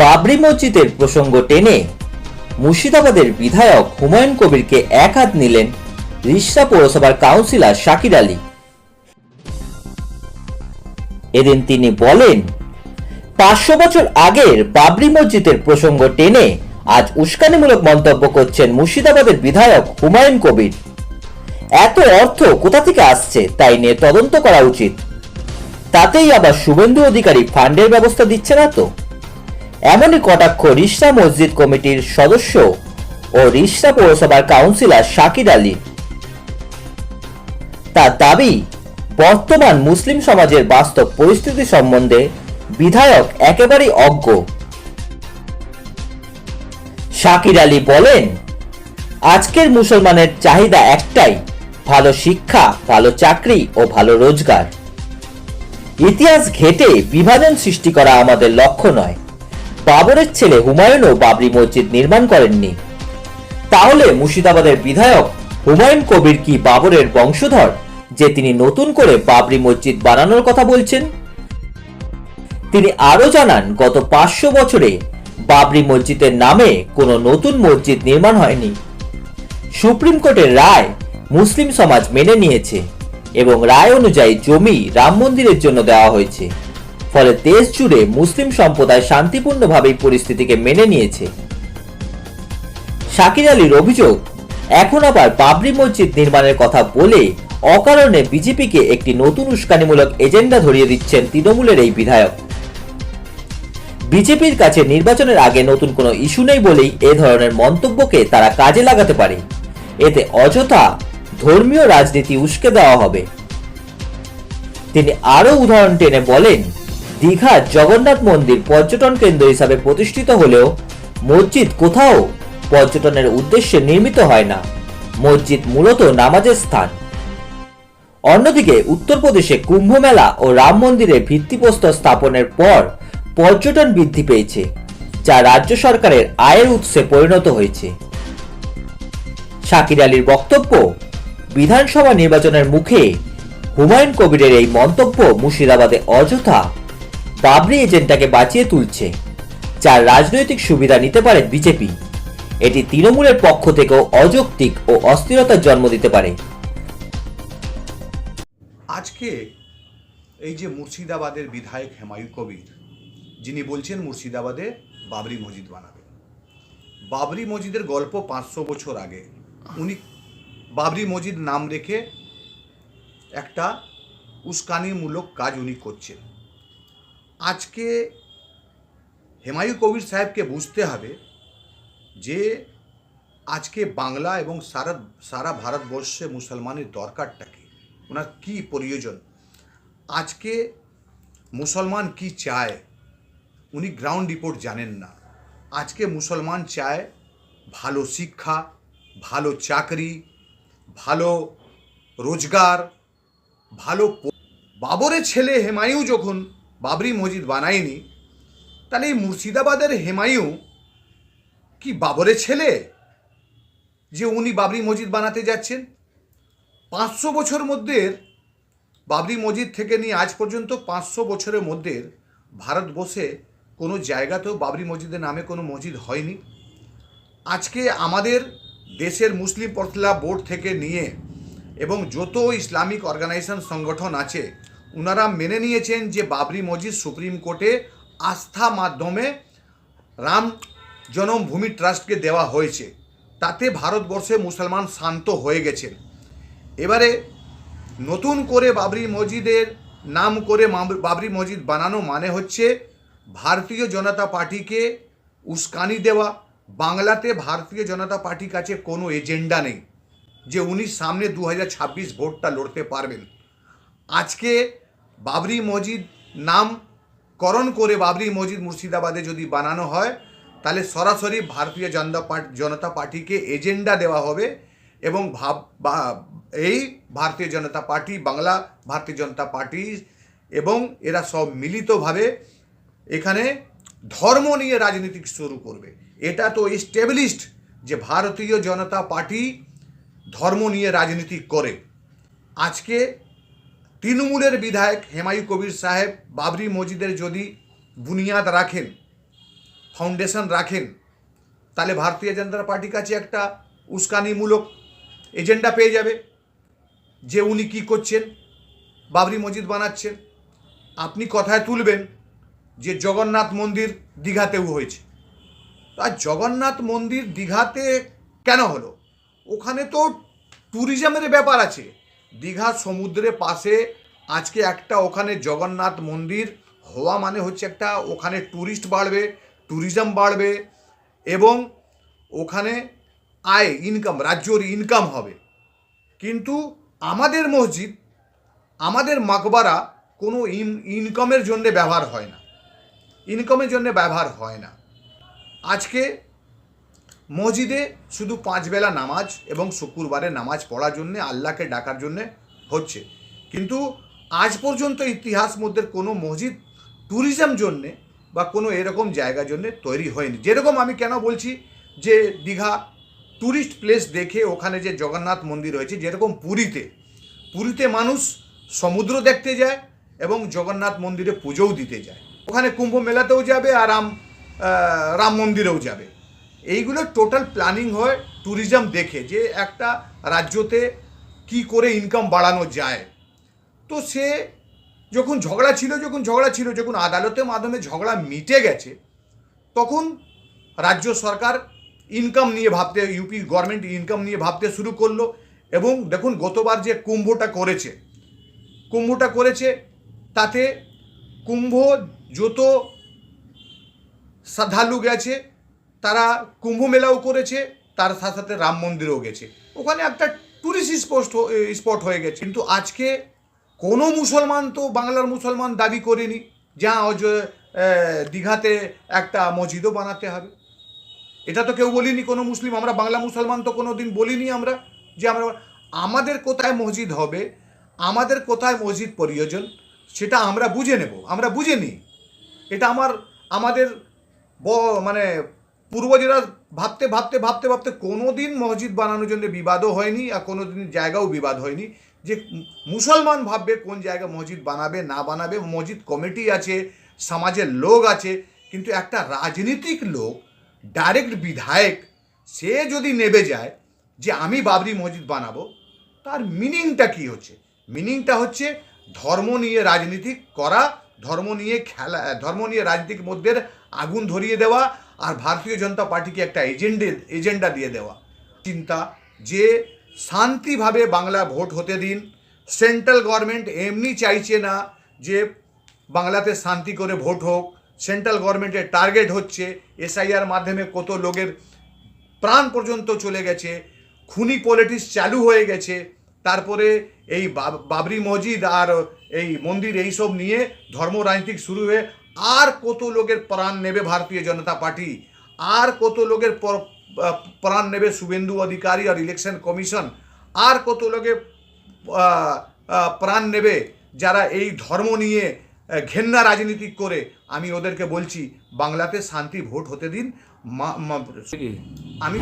বাবরি মসজিদের প্রসঙ্গ টেনে মুর্শিদাবাদের বিধায়ক হুমায়ুন কবিরকে এক হাত নিলেন রিষড়া পৌরসভার কাউন্সিলর শাকির আলী। এদিন তিনি বলেন, পাঁচশো বছর আগের বাবরি মসজিদের প্রসঙ্গ টেনে আজ উস্কানিমূলক মন্তব্য করছেন মুর্শিদাবাদের বিধায়ক হুমায়ুন কবির। এত অর্থ কোথা থেকে আসছে তাই নিয়ে তদন্ত করা উচিত। তাতেই আবার শুভেন্দু অধিকারী ফান্ডের ব্যবস্থা দিচ্ছে না তো? এমনই কটাক্ষ রিষড়া মসজিদ কমিটির সদস্য ও রিষড়া পৌরসভার কাউন্সিলর শাকির আলী। তার দাবি, বর্তমান মুসলিম সমাজের বাস্তব পরিস্থিতি সম্বন্ধে বিধায়ক একেবারেই অজ্ঞ। শাকির আলী বলেন, আজকের মুসলমানের চাহিদা একটাই, ভালো শিক্ষা, ভালো চাকরি ও ভালো রোজগার। ইতিহাস ঘেটে বিভাজন সৃষ্টি করা আমাদের লক্ষ্য নয়। বাবরের ছেলে হুমায়ুনও বাবরি মসজিদ নির্মাণ করেননি। তাহলে মুর্শিদাবাদের বিধায়ক হুমায়ুন কবির কি বাবরের বংশধর, যে তিনি নতুন করে বাবরি মসজিদ বানানোর কথা বলছেন? তিনি আরও জানান, গত পাঁচশো বছরে বাবরি মসজিদের নামে কোনো নতুন মসজিদ নির্মাণ হয়নি। সুপ্রিম কোর্টের রায় মুসলিম সমাজ মেনে নিয়েছে এবং রায় অনুযায়ী জমি রাম মন্দিরের জন্য দেওয়া হয়েছে। ফলে দেশ জুড়ে মুসলিম সম্প্রদায় শান্তিপূর্ণভাবে পরিস্থিতিকে মেনে নিয়েছে। শাকির আলীর অভিযোগ, এখন আবার বাবরি মসজিদ নির্মাণের কথা বলে অকারণে বিজেপিকে একটি নতুন উস্কানিমূলক এজেন্ডা ধরিয়ে দিচ্ছেন তৃণমূলের এই বিধায়ক। বিজেপির কাছে নির্বাচনের আগে নতুন কোনো ইস্যু নেই বলেই এ ধরনের মন্তব্যকে তারা কাজে লাগাতে পারে। এতে অযথা ধর্মীয় রাজনীতি উস্কে দেওয়া হবে। তিনি আরও উদাহরণ টেনে বলেন দীঘার জগন্নাথ মন্দির পর্যটন কেন্দ্র হিসাবে প্রতিষ্ঠিত হলেও মসজিদ কোথাও পর্যটনের উদ্দেশ্যে নির্মিত হয় না। মসজিদ মূলত নামাজের স্থান। অন্যদিকে উত্তরপ্রদেশে কুম্ভ মেলা ও রাম মন্দিরের ভিত্তিপ্রস্তর স্থাপনের পর পর্যটন বৃদ্ধি পেয়েছে, যা রাজ্য সরকারের আয়ের উৎসে পরিণত হয়েছে। শাকির আলীর বক্তব্য, বিধানসভা নির্বাচনের মুখে হুমায়ুন কবিরের এই মন্তব্য মুর্শিদাবাদে অযথা বাবরি এজেন্টাকে বাঁচিয়ে তুলছে, যার রাজনৈতিক সুবিধা নিতে পারে বিজেপি। এটি তৃণমূলের পক্ষ থেকেও অযৌক্তিক ও অস্থিরতার জন্ম দিতে পারে। আজকে এই যে মুর্শিদাবাদের বিধায়ক হেমায়ু কবির, যিনি বলছেন মুর্শিদাবাদে বাবরি মসজিদ বানাবেন বাবরি মসজিদের গল্প পাঁচশো বছর আগে, উনি বাবরি মসজিদ নাম রেখে একটা উস্কানিমূলক কাজ উনি করছেন। আজকে হেমায়ু কবির সাহেবকে বুঝতে হবে যে আজকে বাংলা এবং সারা সারা ভারতবর্ষে মুসলমানের দরকারটা কি? ওনার কী প্রয়োজন? আজকে মুসলমান কি চায়? উনি গ্রাউন্ড রিপোর্ট জানেন না। আজকে মুসলমান চায় ভালো শিক্ষা, ভালো চাকরি, ভালো রোজগার, ভালো বাবরের ছেলে হেমায়ু যখন বাবরি মসজিদ বানায়নি, তাহলে এই মুর্শিদাবাদের হেমায়ু কি বাবরের ছেলে? যে উনি বাবরি মসজিদ বানাতে যাচ্ছেন? পাঁচশো বছর মধ্যে বাবরি মসজিদ থেকে নিয়ে আজ পর্যন্ত পাঁচশো বছরের মধ্যে ভারতবর্ষে কোনো জায়গাতেও বাবরি মসজিদের নামে কোনো মসজিদ হয়নি। আজকে আমাদের দেশের মুসলিম পরতলা বোর্ড থেকে নিয়ে এবং যত ইসলামিক অর্গানাইজেশন সংগঠন আছে ওনারা মেনে নিয়েছেন যে বাবরি মসজিদ সুপ্রিম কোর্টে আস্থা মাধ্যমে রাম জন্মভূমি ট্রাস্টকে দেওয়া হয়েছে। তাতে ভারতবর্ষে মুসলমান শান্ত হয়ে গেছেন। এবারে নতুন করে বাবরি মসজিদের নাম করে বাবরি মসজিদ বানানো মানে হচ্ছে ভারতীয় জনতা পার্টিকে উস্কানি দেওয়া। বাংলাতে ভারতীয় জনতা পার্টির কাছে কোনো এজেন্ডা নেই যে উনি সামনে দু হাজার ছাব্বিশ ভোটটা লড়তে পারবেন। আজকে বাবরি মসজিদ নামকরণ করে বাবরি মসজিদ মুর্শিদাবাদে যদি বানানো হয়, তাহলে সরাসরি ভারতীয় জনতা পার্টি, জনতা পার্টিকে এজেন্ডা দেওয়া হবে এবং ভাব এই ভারতীয় জনতা পার্টি, বাংলা ভারতীয় জনতা পার্টি এবং এরা সব মিলিতভাবে এখানে ধর্ম নিয়ে রাজনীতি শুরু করবে। এটা তো এস্টাবলিশড যে ভারতীয় জনতা পার্টি ধর্ম নিয়ে রাজনীতি করে। আজকে তৃণমূলের বিধায়ক হেমায়ু কবির সাহেব বাবরি মসজিদের যদি বুনিয়াদ রাখেন, ফাউন্ডেশন রাখেন, তাহলে ভারতীয় জনতা পার্টির কাছে একটা উস্কানিমূলক এজেন্ডা পেয়ে যাবে। যে উনি কী করছেন, বাবরি মসজিদ বানাচ্ছেন, আপনি কথায় তুলবেন যে জগন্নাথ মন্দির দীঘাতেও হয়েছে। আর জগন্নাথ মন্দির দীঘাতে কেন হলো? ওখানে তো ট্যুরিজমের ব্যাপার আছে। দীঘা সমুদ্রের পাশে আজকে একটা ওখানে জগন্নাথ মন্দির। হওয়া মানে হচ্ছে একটা ওখানে ট্যুরিস্ট বাড়বে ট্যুরিজম বাড়বে এবং ওখানে আয় ইনকাম রাজ্যর ইনকাম হবে। কিন্তু আমাদের মসজিদ, আমাদের মাকবারা কোনো ইন ইনকামের জন্য ব্যবহার হয় না। ইনকামের জন্যে ব্যবহার হয় না। আজকে মসজিদে শুধু পাঁচবেলা নামাজ এবং শুক্রবারে নামাজ পড়ার জন্যে, আল্লাহকে ডাকার জন্যে হচ্ছে। কিন্তু আজ পর্যন্ত ইতিহাস মধ্যে কোনো মসজিদ ট্যুরিজম জন্যে বা কোনো এরকম জায়গার জন্যে তৈরি হয়নি। যেরকম আমি কেন বলছি যে দীঘা ট্যুরিস্ট প্লেস দেখে ওখানে যে জগন্নাথ মন্দির রয়েছে, যেরকম পুরীতে পুরীতে মানুষ সমুদ্র দেখতে যায় এবং জগন্নাথ মন্দিরে পুজোও দিতে যায়। ওখানে কুম্ভ মেলাতেও যাবে আর রাম রাম মন্দিরেও যাবে। এইগুলো টোটাল প্ল্যানিং হয় ট্যুরিজম দেখে যে একটা রাজ্যতে কি করে ইনকাম বাড়ানো যায়। তো সে যখন ঝগড়া ছিল, যখন ঝগড়া ছিল, যখন আদালতের মাধ্যমে ঝগড়া মিটে গেছে, তখন রাজ্য সরকার ইনকাম নিয়ে ভাবতে ইউপি গভর্নমেন্ট ইনকাম নিয়ে ভাবতে শুরু করল এবং দেখুন গতবার যে কুম্ভটা করেছে কুম্ভটা করেছে তাতে কুম্ভ যত শ্রদ্ধালু গেছে তারা কুম্ভ মেলাও করেছে, তার সাথে সাথে রাম মন্দিরেও গেছে। ওখানে একটা টুরিস্ট স্পট স্পট হয়ে গেছে। কিন্তু আজকে কোনো মুসলমান তো বাংলার মুসলমান দাবি করেনি যা অজ- দীঘাতে একটা মসজিদও বানাতে হবে। এটা তো কেউ বলিনি, কোনো মুসলিম। আমরা বাংলা মুসলমান তো কোনো দিন বলিনি আমরা যে আমরা আমাদের কোথায় মসজিদ হবে, আমাদের কোথায় মসজিদ প্রয়োজন, সেটা আমরা বুঝে নেব। আমরা বুঝে নিই। এটা আমার, আমাদের ব- মানে পূর্বজেরা ভাবতে ভাবতে ভাবতে ভাবতে কোনো দিন মসজিদ বানানোর জন্য বিবাদও হয়নি আর কোনো দিন জায়গাও বিবাদ হয়নি যে মুসলমান ভাববে কোন জায়গা মসজিদ বানাবে, না বানাবে। মসজিদ কমিটি আছে, সমাজের লোক আছে, কিন্তু একটা রাজনীতিক লোক, ডাইরেক্ট বিধায়ক, সে যদি নেবে যায় যে আমি বাবরি মসজিদ বানাবো, তার মিনিংটা কি হচ্ছে? মিনিংটা হচ্ছে ধর্ম নিয়ে রাজনীতি করা, ধর্ম নিয়ে খেলা, ধর্ম নিয়ে রাজনীতির মধ্যে আগুন ধরিয়ে দেওয়া আর ভারতীয় জনতা পার্টিকে একটা এজেন্ডে, এজেন্ডা দিয়ে দেওয়া। চিন্তা যে শান্তিভাবে বাংলা ভোট হতে দিন, সেন্ট্রাল গভর্নমেন্ট এমনি চাইছে না যে বাংলাতে শান্তি করে ভোট হোক, সেন্ট্রাল গভর্নমেন্টের টার্গেট হচ্ছে এসআইআর মাধ্যমে কত লোকের প্রাণ পর্যন্ত চলে গেছে, খুনি পলিটিক্স চালু হয়ে গেছে, তারপরে এই বাবরি মসজিদ আর এই মন্দির এইসব নিয়ে ধর্ম রাজনীতিক শুরু হয়ে আর কত লোকের প্রাণ নেবে ভারতীয় জনতা পার্টি? আর কত লোকের প্রাণ নেবে শুভেন্দু অধিকারী আর ইলেকশন কমিশন আর কত লোকে প্রাণ নেবে যারা এই ধর্ম নিয়ে ঘেন্না রাজনীতি করে? আমি ওদেরকে বলছি বাংলাতে শান্তি ভোট হতে দিন। আমি